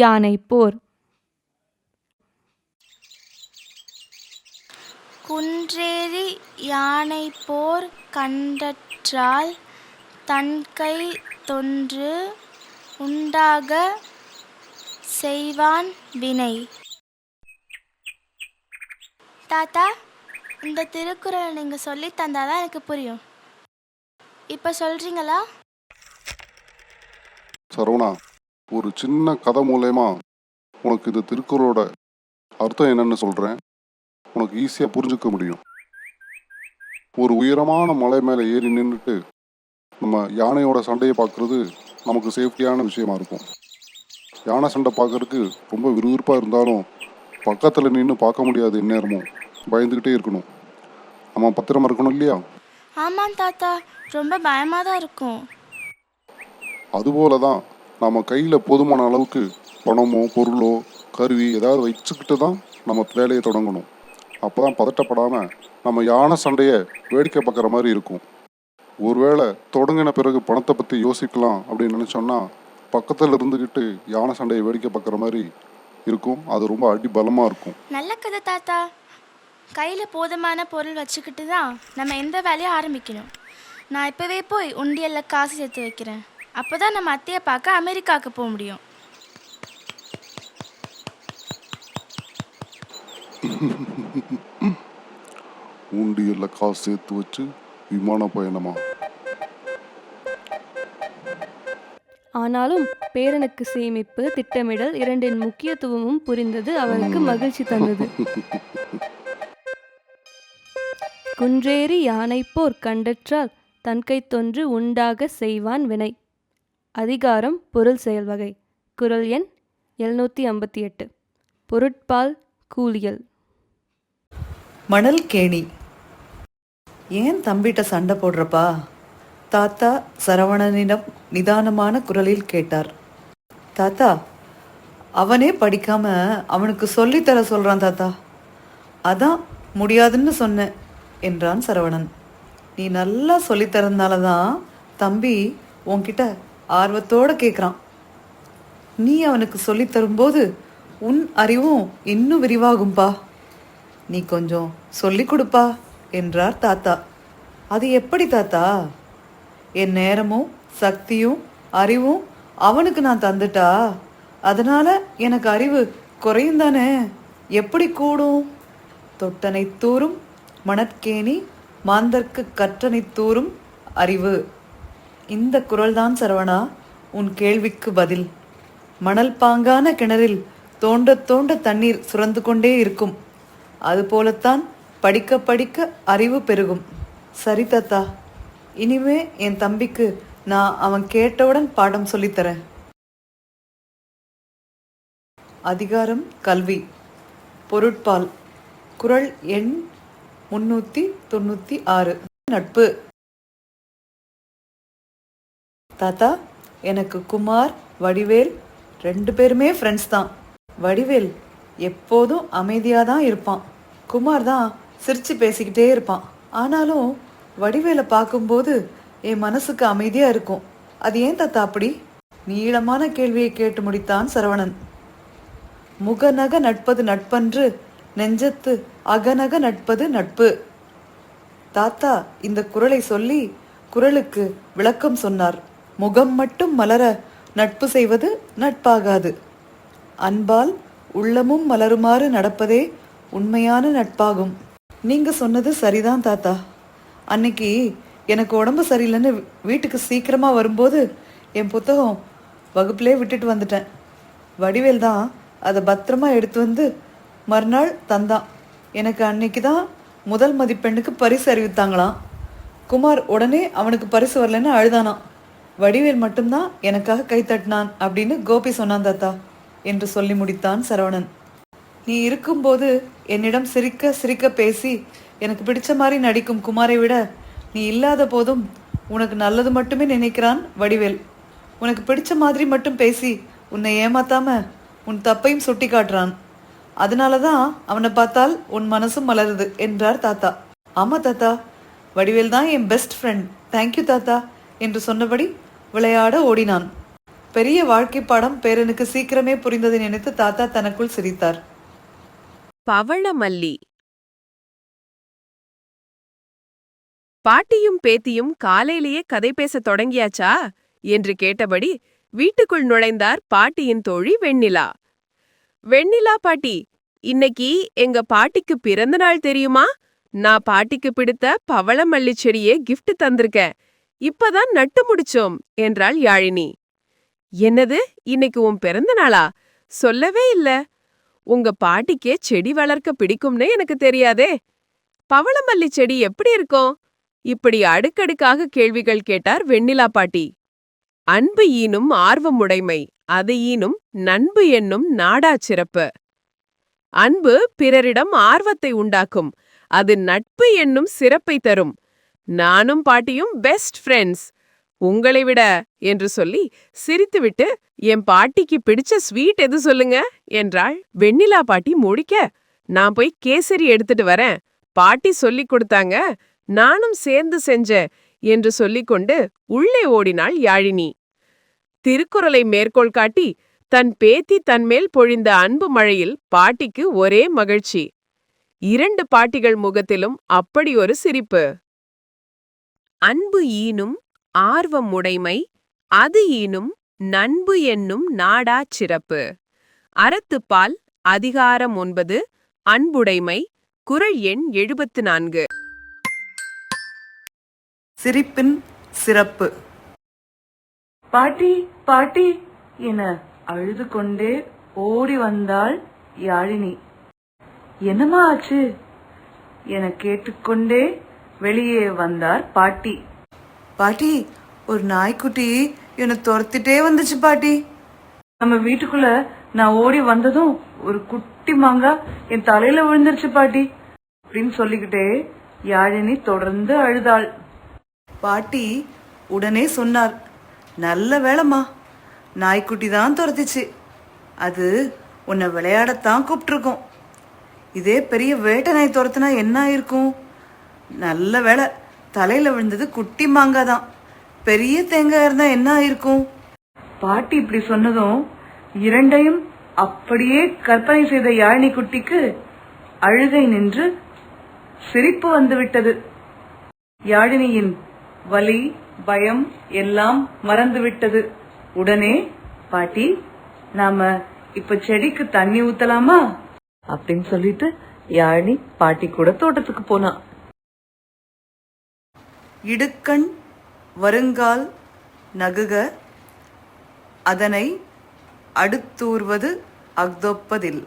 யானை போர். குன்றேறி யானை போர் கண்டற்றால் தன்கை தொன்று உண்டாக செய்வான் வினை. தாத்தா இந்த திருக்குறளை நீங்கள் சொல்லி தந்தாதான் எனக்கு புரியும். இப்போ சொல்கிறீங்களா சரவணா ஒரு சின்ன கதை மூலயமா உனக்கு இந்த திருக்குறளோட அர்த்தம் என்னன்னு சொல்கிறேன் உனக்கு ஈஸியாக புரிஞ்சுக்க முடியும். ஒரு உயரமான மலை மேலே ஏறி நின்றுட்டு நம்ம யானையோட சண்டையை பார்க்குறது நமக்கு சேஃப்டியான விஷயமா இருக்கும். யானை சண்டை பார்க்கறதுக்கு ரொம்ப விறுவிறுப்பாக இருந்தாலும் பக்கத்தில் நின்று பார்க்க முடியாது எந்நேரமும் பயந்துக்கிட்டே இருக்கணும். நம்ம பத்திரமா இருக்கணும் இல்லையா? ஆமாம் தாத்தா. ரொம்ப பயமாக தான் இருக்கும். அதுபோல தான் நம்ம கையில் போதுமான அளவுக்கு பணமோ பொருளோ கருவி ஏதாவது வச்சுக்கிட்டு தான் நம்ம வேலையை தொடங்கணும். அப்போ தான் பதட்டப்படாமல் நம்ம யானை சண்டையை வேடிக்கை பார்க்குற மாதிரி இருக்கும். ஒருவேளை தொடங்கின பிறகு பணத்தை பற்றி யோசிக்கலாம் அப்படின்னு நினச்சோன்னா பக்கத்தில் இருந்துக்கிட்டு யானை சண்டையை வேடிக்கை பார்க்குற மாதிரி இருக்கும். அது ரொம்ப அடி பலமாக இருக்கும். நல்ல கதை தாத்தா. கையில் போதுமான பொருள் வச்சுக்கிட்டு தான் நம்ம எந்த வேலையும் ஆரம்பிக்கணும். நான் இப்போவே போய் உண்டியலில் காசு சேர்த்து வைக்கிறேன். அப்போ தான் நம்ம அத்தையை பார்க்க அமெரிக்காவுக்கு போக முடியும். உண்டியல்ல காசு சேர்த்து வச்சு விமான பயணமா? ஆனாலும் பேரனுக்கு சேமிப்பு திட்டமிடல் இரண்டின் முக்கியத்துவமும் புரிந்தது அவருக்கு மகிழ்ச்சி தந்தது. குன்றேறி யானை போர் கண்டற்றால் தன்கை தொன்று உண்டாக செய்வான் வினை. அதிகாரம் பொருள் செயல்வகை குரல் எண் எழுநூற்றி ஐம்பத்தி எட்டு. பொருட்பால் கூலியல். மணல் கேணி. ஏன் தம்பிட்ட சண்டை போடுறப்பா? தாத்தா சரவணனிடம் நிதானமான குரலில் கேட்டார். தாத்தா அவனே படிக்காம அவனுக்கு சொல்லித்தர சொல்கிறான் தாத்தா. அதான் முடியாதுன்னு சொன்னேன் என்றான் சரவணன். நீ நல்லா சொல்லித்தரதுனால தான் தம்பி உன்கிட்ட ஆர்வத்தோட கேட்குறான் நீ அவனுக்கு சொல்லித் தரும்போது உன் அறிவும் இன்னும் விரிவாகும்பா. நீ கொஞ்சம் சொல்லி கொடுப்பா என்றார் தாத்தா. அது எப்படி தாத்தா? என் நேரமும் சக்தியும் அறிவும் அவனுக்கு நான் தந்துட்டா? அதனால எனக்கு அறிவு குறையும் தானே? எப்படி கூடும்? தொட்டனை தூரும் மணற்கேணி மாந்தர்க்கு கற்றனை தூரும் அறிவு. இந்த குரல்தான் சரவணா உன் கேள்விக்கு பதில். மணல் பாங்கான கிணறில் தோண்ட தோண்ட தண்ணீர் சுரந்து கொண்டே இருக்கும். அதுபோலத்தான் படிக்க படிக்க அறிவு பெருகும். சரி தாத்தா இனிமே என் தம்பிக்கு நான் அவன் கேட்டவுடன் பாடம் சொல்லித்தரேன். அதிகாரம் கல்வி. பொருட்பால். குறள் எண் முன்னூற்றி தொண்ணூற்றி ஆறு. நட்பு. தாத்தா எனக்கு குமார் வடிவேல் ரெண்டு பேருமே ஃப்ரெண்ட்ஸ் தான். வடிவேல் எப்போதும் அமைதியாக தான் இருப்பான். குமார் தான் சிரித்து பேசிக்கிட்டே இருப்பான். ஆனாலும் வடிவேலை பார்க்கும்போது என் மனசுக்கு அமைதியாக இருக்கும். அது ஏன் தாத்தா அப்படி? நீளமான கேள்வியை கேட்டு முடித்தான் சரவணன். முகநக நட்பது நட்பன்று நெஞ்சத்து அகநக நட்பது நட்பு. தாத்தா இந்த குறளை சொல்லி குறளுக்கு விளக்கம் சொன்னார். முகம் மட்டும் மலர நட்பு செய்வது நட்பாகாது. அன்பால் உள்ளமும் மலருமாறு நடப்பதே உண்மையான நட்பாகும். நீங்க சொன்னது சரிதான் தாத்தா. அன்னைக்கு எனக்கு உடம்பு சரியில்லைன்னு வீட்டுக்கு சீக்கிரமா வரும்போது என் புத்தகம் வகுப்பிலே விட்டுட்டு வந்துட்டேன். வடிவேல் தான் அதை பத்திரமா எடுத்து வந்து மறுநாள் தந்தான். எனக்கு அன்னைக்கு தான் முதல் மதிப்பெண்ணுக்கு பரிசு அறிவித்தாங்களாம். குமார் உடனே அவனுக்கு பரிசு வரலன்னு அழுதானான் வடிவேல் மட்டும்தான் எனக்காக கை தட்டினான் அப்படின்னு கோபி சொன்னான் தாத்தா என்று சொல்லி முடித்தான் சரவணன். நீ இருக்கும்போது என்னிடம் சிரிக்க சிரிக்க பேசி எனக்கு பிடிச்ச மாதிரி நடிக்கும் குமாரை விட நீ இல்லாத போதும் உனக்கு நல்லது மட்டுமே நினைக்கிறான் வடிவேல். உனக்கு பிடிச்ச மாதிரி மட்டும் பேசி உன்னை ஏமாத்தாம உன் தப்பையும் சுட்டி காட்டுறான். அதனால தான் அவனை பார்த்தால் உன் மனசும் மலருது என்றார் தாத்தா. ஆமா தாத்தா வடிவேல் தான் என் பெஸ்ட் ஃப்ரெண்ட் தேங்க்யூ தாத்தா என்று சொன்னபடி விளையாட ஓடினான். பெரிய வாழ்க்கை பாடம் பேரனுக்கு சீக்கிரமே புரிந்ததை நினைத்து தாத்தா தனக்குள் சிரித்தார். பவளமல்லி. பாட்டியும் பேத்தியும் காலையிலேயே கதை பேசத் தொடங்கியாச்சா? என்று கேட்டபடி வீட்டுக்குள் நுழைந்தார் பாட்டியின் தோழி வெண்ணிலா. வெண்ணிலா பாட்டி இன்னைக்கு எங்க பாட்டிக்கு பிறந்த நாள் தெரியுமா? நான் பாட்டிக்கு பிடித்த பவளமல்லி செடியே கிஃப்ட் தந்திருக்கேன். இப்பதான் நட்டு முடிச்சோம் என்றாள் யாழினி. என்னது இன்னைக்கு உன் பிறந்த நாளா? சொல்லவே இல்ல. உங்க பாட்டிக்கே செடி வளர்க்க பிடிக்கும்னு எனக்கு தெரியாதே. பவளமல்லி செடி எப்படி இருக்கும்? இப்படி அடுக்கடுக்காக கேள்விகள் கேட்டார் வெண்ணிலா பாட்டி. அன்பு ஈனும் ஆர்வமுடைமை அது ஈனும் நண்பு என்னும் நாடா சிறப்பு அன்பு பிறரிடம் ஆர்வத்தை உண்டாக்கும் அது நட்பு என்னும் சிறப்பை தரும். நானும் பாட்டியும் பெஸ்ட் ஃப்ரெண்ட்ஸ் உங்களை விட என்று சொல்லி சிரித்துவிட்டு என் பாட்டிக்கு பிடிச்ச ஸ்வீட் எது சொல்லுங்க? என்றாள் வெண்ணிலா பாட்டி முடிக்க. நான் போய் கேசரி எடுத்துட்டு வரேன். பாட்டி சொல்லிக் கொடுத்தாங்க. நானும் சேர்ந்து செஞ்ச என்று சொல்லிக்கொண்டு உள்ளே ஓடினாள் யாழினி. திருக்குறளை மேற்கோள் காட்டி தன் பேத்தி தன்மேல் பொழிந்த அன்பு மழையில் பாட்டிக்கு ஒரே மகிழ்ச்சி. இரண்டு பாட்டிகள் முகத்திலும் அப்படி ஒரு சிரிப்பு. அன்பு ஈனும் ஆர்வம் உடைமை அது ஈனும் நண்பு என்னும் நாடா சிறப்பு. அறத்துப்பால் அதிகாரம் ஒன்பது அன்புடைமை குறள் எண் எழுபத்து நான்கு சிரிப்பின் சிறப்பு. பாட்டி பாட்டி என அழுது கொண்டே ஓடி வந்தாள் யாழினி. என்னம்மா ஆச்சு? என கேட்டுக்கொண்டே வெளியே வந்தார் பாட்டி. பாட்டி ஒரு நாய்க்குட்டி என்னை துரத்திட்டே வந்துச்சு பாட்டி. நம்ம வீட்டுக்குள்ள நான் ஓடி வந்ததும் ஒரு குட்டி மாங்காய் என் தலையில விழுந்துருச்சு பாட்டி. அப்படின்னு சொல்லிக்கிட்டே யாழினி தொடர்ந்து அழுதாள். பாட்டி உடனே சொன்னார் நல்ல வேலைம்மா நாய்க்குட்டி தான் துரத்துச்சு. அது உன்னை விளையாடத்தான் கூப்பிட்டுருக்கோம். இதே பெரிய வேட்டை நாய் துரத்துனா என்ன ஆயிருக்கும்? நல்ல வேலை தலையில விழுந்தது குட்டி மாங்காய் தான் பெரிய தேங்காய் இருந்தா என்ன ஆயிருக்கும்? பாட்டி இப்படி சொன்னதும் இரண்டையும் அப்படியே கற்பனை செய்த யாழினி குட்டிக்கு அழுகை நின்று சிரிப்பு வந்துவிட்டது. யாழினியின் வலி பயம் எல்லாம் மறந்துவிட்டது. உடனே பாட்டி நாம இப்ப செடிக்கு தண்ணி ஊத்தலாமா? அப்படின்னு சொல்லிட்டு யாழினி பாட்டி கூட தோட்டத்துக்கு போனா. இடுக்கண் வருங்கால் நகுக அதனை அடுத்தூர்வது அக்தொப்பதில்